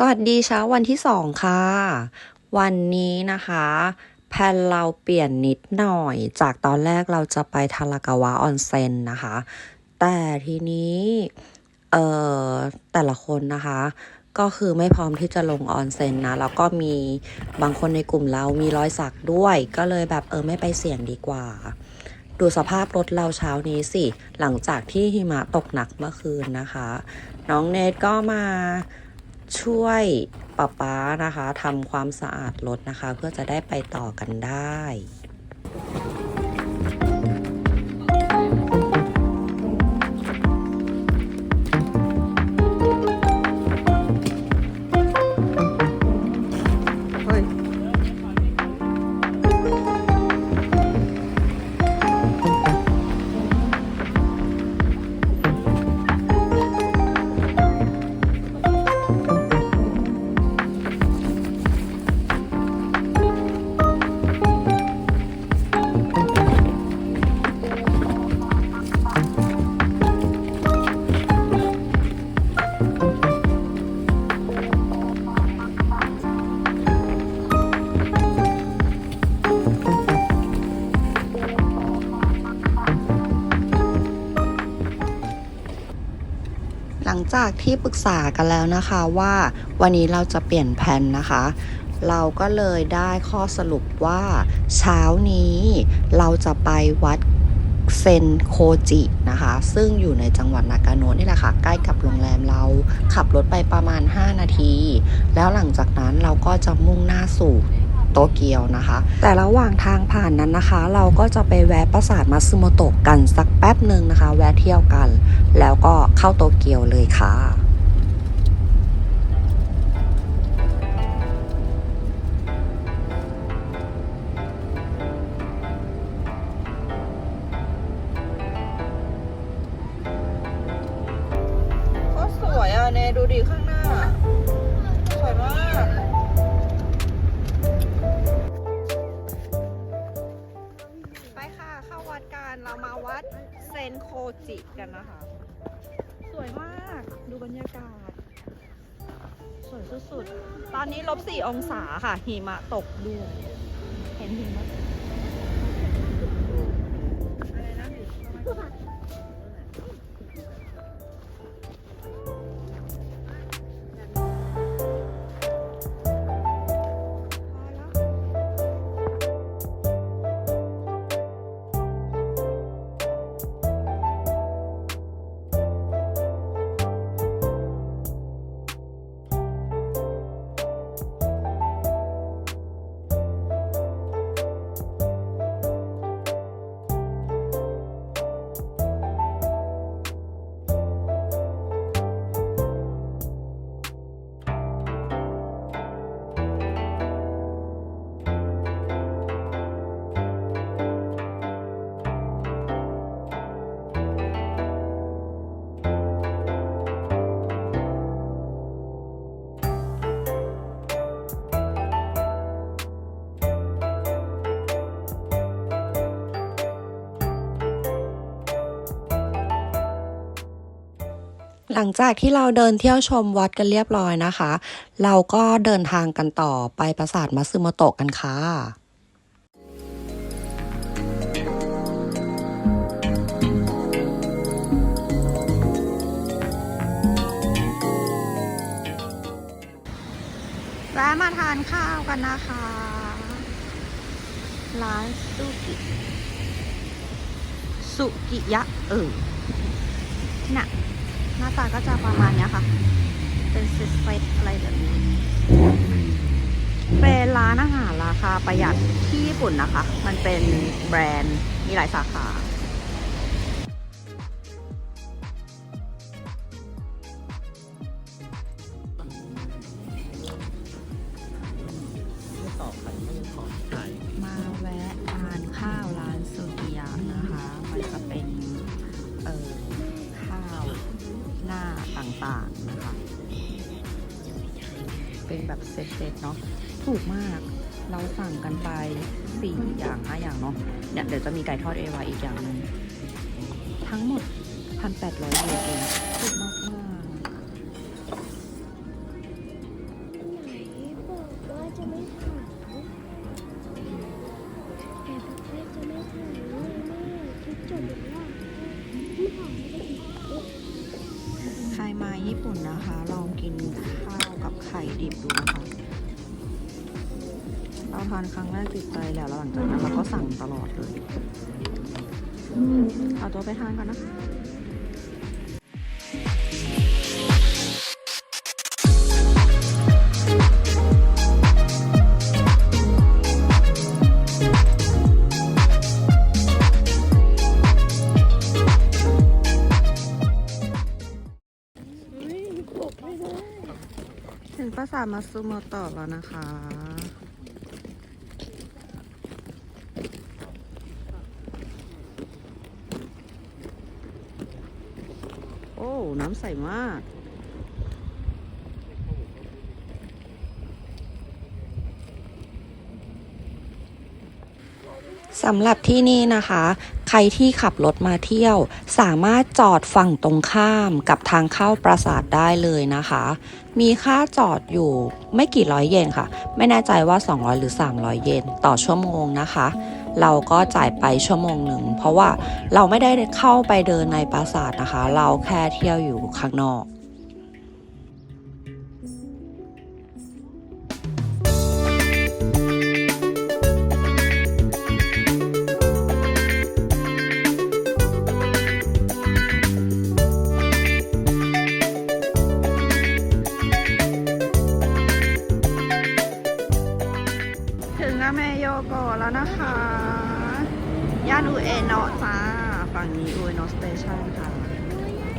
สวัสดีเช้าวันที่สองค่ะ วันนี้นะคะ แพลนเราเปลี่ยนนิดหน่อย จากตอนแรกเราจะไปทารากาวะออนเซ็นนะคะ แต่ทีนี้ เอ่อ แต่ละคนนะคะ ก็คือไม่พร้อมที่จะลงออนเซ็นนะ แล้วก็มีบางคนในกลุ่มเรามีรอยสักด้วย ก็เลยแบบเออไม่ไปเสี่ยงดีกว่า ดูสภาพรถเราเช้านี้สิ หลังจากที่หิมะตกหนักเมื่อคืนนะคะ น้องเนทก็มา ช่วยป๊าป๊านะคะทำความสะอาดรถนะคะ เพื่อจะได้ไปต่อกันได้ จากที่ปรึกษากันแล้วนะคะว่าวันนี้เราจะเปลี่ยนแผนนะคะ เราก็เลยได้ข้อสรุปว่าเช้านี้เราจะไปวัดเซนโคจินะคะ ซึ่งอยู่ในจังหวัดนากาโนะนี่แหละค่ะ ใกล้กับโรงแรมเราขับรถไปประมาณ 5 นาที แล้วหลังจากนั้นเราก็จะมุ่งหน้าสู่ โตเกียวนะคะ แต่ระหว่างทางผ่านนั้นนะคะ เราก็จะไปแวะปราสาทมัตสึโมโตะกันสักแป๊บหนึ่งนะคะ แวะเที่ยวกัน แล้วก็เข้าโตเกียวเลยค่ะ กันเรามาวัดเซนโคจิกันนะคะ สวยมากดูบรรยากาศ สวยสุดๆ ตอนนี้ลบสี่องศาค่ะหิมะตกด้วยเห็นหิมะ หลังจากที่เราเดินเที่ยวชมวัดกันเรียบร้อยนะคะ เราก็เดินทางกันต่อไปปราสาทมัตสึโมโตะกันค่ะแวะมาทานข้าวกันนะคะร้านสุกิสุกิยะเออน่ะ หน้าตาก็จะประมาณเนี้ยค่ะ เป็นสเซตอะไรแบบนี้ เป็นร้านอาหารราคาประหยัดที่ญี่ปุ่นนะคะ มันเป็นแบรนด์มีหลายสาขา แบบเซ็ตๆเนาะถูกมากเราสั่งกันไป 4 อย่าง 5 อย่างเนาะเนี่ยเดี๋ยวจะมีไก่ทอดเอวาอีกอย่างนึงทั้งหมด 1,800เยนเองถูกมากมใครมาญี่ปุ่นนะคะ ดิบดูนะคะเราทานครั้งแรกติดใจแล้วหลังจากนั้นเราก็สั่งตลอดเลย เอาตัวไปทานก่อนนะามาซูโมโตะแล้วนะคะ โอ้ น้ำใสมากสำหรับที่นี่นะคะ ใครที่ขับรถมาเที่ยว สามารถจอดฝั่งตรงข้ามกับทางเข้าปราสาทได้เลยนะคะ มีค่าจอดอยู่ไม่กี่ร้อยเยนค่ะ ไม่แน่ใจว่า 200 หรือ 300 เยนต่อชั่วโมงนะคะ เราก็จ่ายไปชั่วโมงหนึ่ง เพราะว่าเราไม่ได้เข้าไปเดินในปราสาทนะคะ เราแค่เที่ยวอยู่ข้างนอก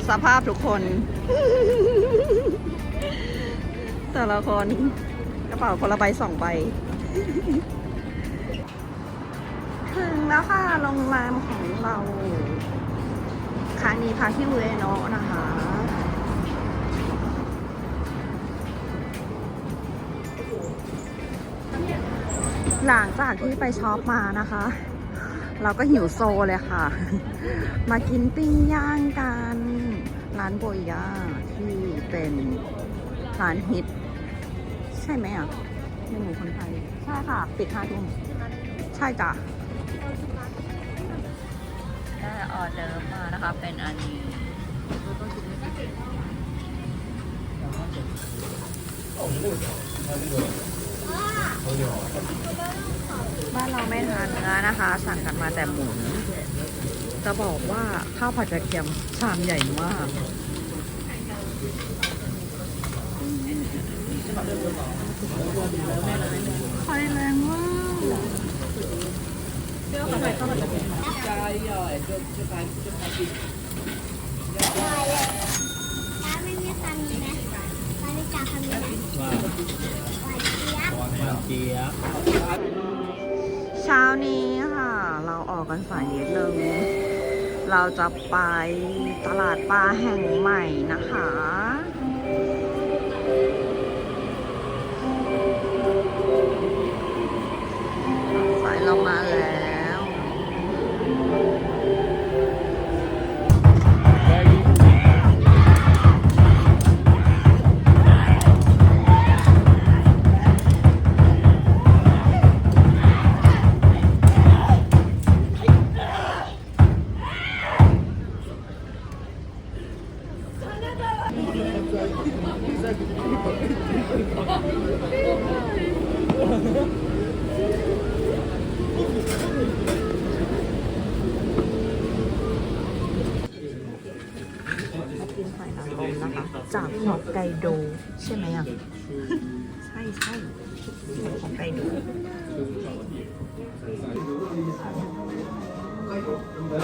สภาพทุกคน แต่ละคนกระเป๋าคนละใบสองใบ ถึงแล้วค่ะโรงแรมของเราครั้งนี้พักที่อุเอโนะนะคะหลังจากที่ไปช็อปมานะคะ เราก็หิวโซเลยค่ะ มากินปิ้งย่างกัน ร้านโบยย่าที่เป็นร้านฮิต ใช่ไหมอะในหมู่คนไทย ใช่ค่ะ ปิดห้าทุ่มใช่จ้ะได้ออเดอร์มานะคะ เป็นอันนี้บ้านเราไม่ทานเนื้อนะคะ สั่งกันมาแต่หมู จะบอกว่าข้าวผัดกระเทียมชามใหญ่มาก ไฟแรงมากถ้าไม่มีคำนี้นะตอนนี้จากคำนี้นะหวานเจี๊ยบหวานเจี๊ยบ เช้านี้ค่ะ เราออกกันสายนิดนึงเราจะไปตลาดปลาแห่งใหม่นะคะสายเรามา ตั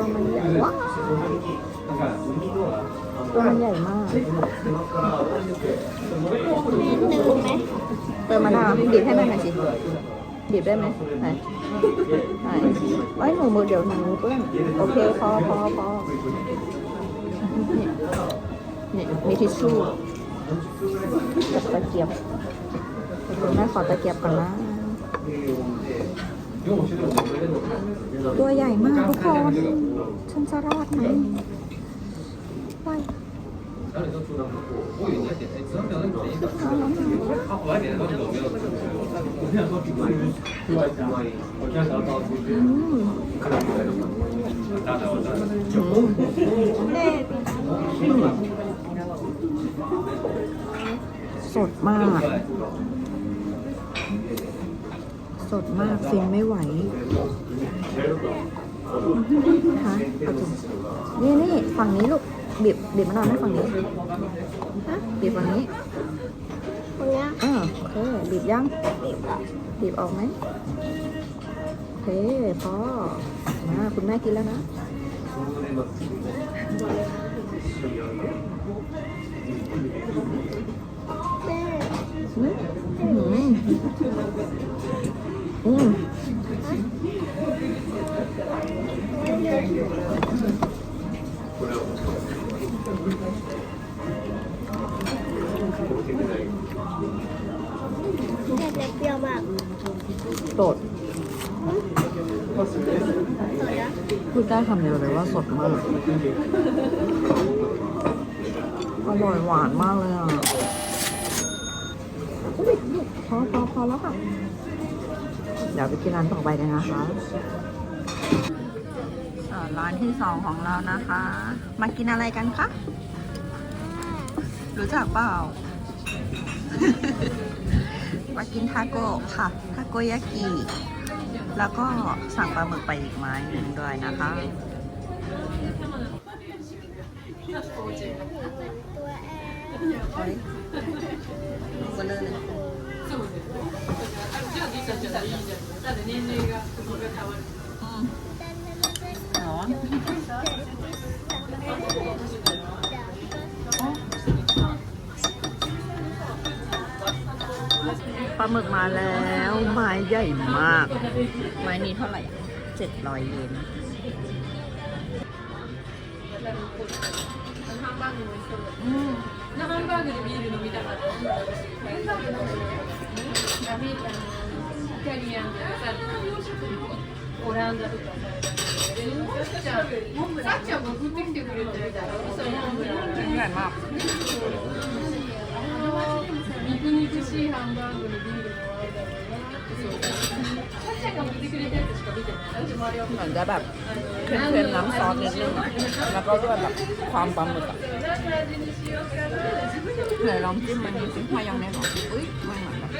วมันใหญ่ว้าวตัวมันใหญ่มากดื่มไหมเติมมะนาวบีบให้แม่หน่อยสิบีบได้ไหมไหนไหนไว้หนูมือเดี๋ยวหนูเปื้อนโอเคพอพอพอนี่นี่มีทิชชู่ตะเกียบแม่ขอตะเกียบก่อนนะ ตัวใหญ่มากทุกคนฉันจะรอดไหมไปเอาแล้วนะสดมาก ดมากฟินไม่ไหวนะคะเอาจริงนี่นี่ฝั่งนี้ลูกบีบบีบมะนาวให้ฝั่งนี้ฮะบีบฝั่งนี้คนเนี้ยอ่าโอเคบีบยังบีบอะบีบออกไหมโอเคพอมาคุณแม่กินแล้วนะแม่อืมอืมอืมแต่ เด็กเปรี้ยวมากสดสดนะพูดได้คำเดียวเลยว่าสดมาก อร่อยหวานมากเลยอะอุ๊ยพอพอพอแล้วค่ะ เดี๋ยวไปกินร้านต่อไปกันนะคะอ่าร้านที่สองของเรานะคะ มากินอะไรกันคะ รู้จักเปล่า มากินทาโก้ค่ะ ทาโกยากิ แล้วก็สั่งปลาหมึกไปอีกไม้หนึ่งด้วยนะคะตัวแอร์ เฮ้ยเบลอเลยอ๋อปลาหมึกมาแล้ว ไม้ใหญ่มาก ไม้นี้เท่าไหร่เจ็ดร้อยเยน ハンバーグでビール飲みたかった。ラビータのイタリアンとか さ、オランダとかさ。さっちゃん、さっちゃんも送ってきてくれてるそうなんだ ใหญ่มาก 肉肉しいハンバーグにビールも合うだろうなってそうさっちゃんが送ってくれたやつしか見てない。私もあれは เหมือนจะแบบเค็มๆน้ำซอสนิดนึงอะแล้วก็ด้วยแบบความปลาหมึกอะ 何の味にしようかな。自分でも ไหนลองจิ้มมันดูสิมายองเนสเหรออุ้ยไม่เหมือนแบบ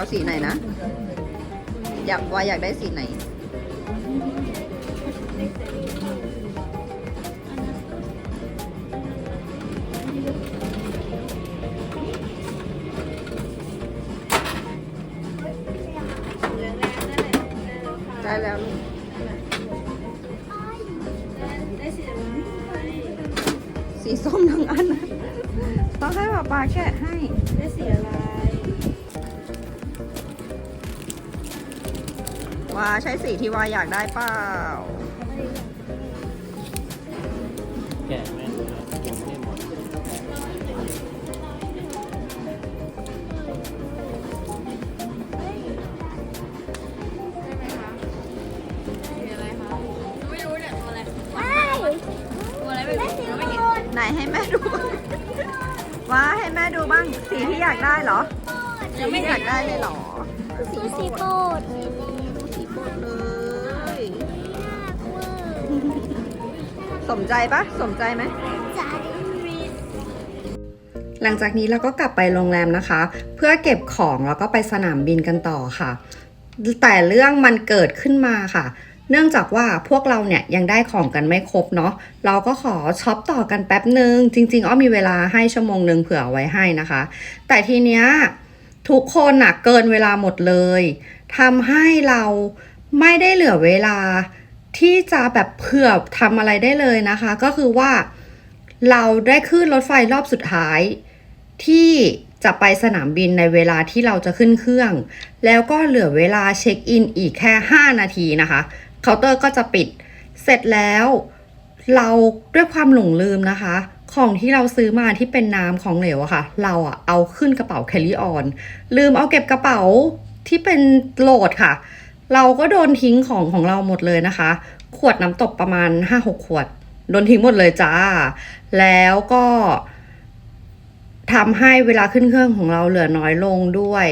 เอาสีไหนนะ อยากว่าอยากได้สีไหน ว่าใช้สีที่ว่าอยากได้เปล่าแกะแม่ดูนะยังไม่ได้หมดว้ายได้สีโรดไหนให้แม่ดู ว่าให้แม่ดูบ้าง สีที่อยากได้เหรอ สีที่อยากได้เลยเหรอ สีสีโปดดู สมใจปะสมใจไหม หลังจากนี้เราก็กลับไปโรงแรมนะคะ เพื่อเก็บของแล้วก็ไปสนามบินกันต่อค่ะ แต่เรื่องมันเกิดขึ้นมาค่ะ เนื่องจากว่าพวกเราเนี่ยยังได้ของกันไม่ครบเนาะเราก็ขอช็อปต่อกันแป๊บหนึ่งจริง ๆ อ้อมีเวลาให้ชั่วโมงหนึ่งเผื่อไว้ให้นะคะ แต่ทีเนี้ยทุกคนน่ะเกินเวลาหมดเลยทำให้เราไม่ได้เหลือเวลา ที่จะแบบเผื่อทำอะไรได้เลยนะคะ ก็คือว่าเราได้ขึ้นรถไฟรอบสุดท้าย ที่จะไปสนามบินในเวลาที่เราจะขึ้นเครื่อง แล้วก็เหลือเวลาเช็คอินอีกแค่ 5 นาทีนะคะเคาน์เตอร์ก็จะปิด เสร็จแล้ว เราด้วยความหลงลืมนะคะ ของที่เราซื้อมาที่เป็นน้ำของเหลวอะค่ะ เราอะเอาขึ้นกระเป๋าแคลิออนลืมเอาเก็บกระเป๋าที่เป็นโหลดค่ะ เราก็โดนทิ้งของของเราหมดเลยนะคะ ขวดน้ำตกประมาณ 5-6 ขวด โดนทิ้งหมดเลยจ้า แล้วก็ทำให้เวลาขึ้นเครื่องของเราเหลือน้อยลงด้วย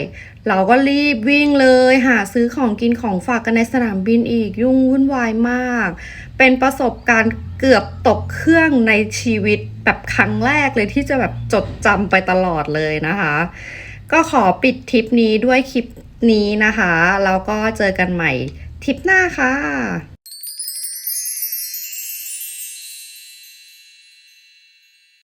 เราก็รีบวิ่งเลยหาซื้อของกินของฝากกันในสนามบินอีกยุ่งวุ่นวายมาก เป็นประสบการณ์เกือบตกเครื่องในชีวิตแบบครั้งแรกเลยที่จะแบบจดจำไปตลอดเลยนะคะ ก็ขอปิดทริปนี้ด้วยคลิป นี้นะคะ แล้วก็เจอกันใหม่ทริปหน้าค่ะ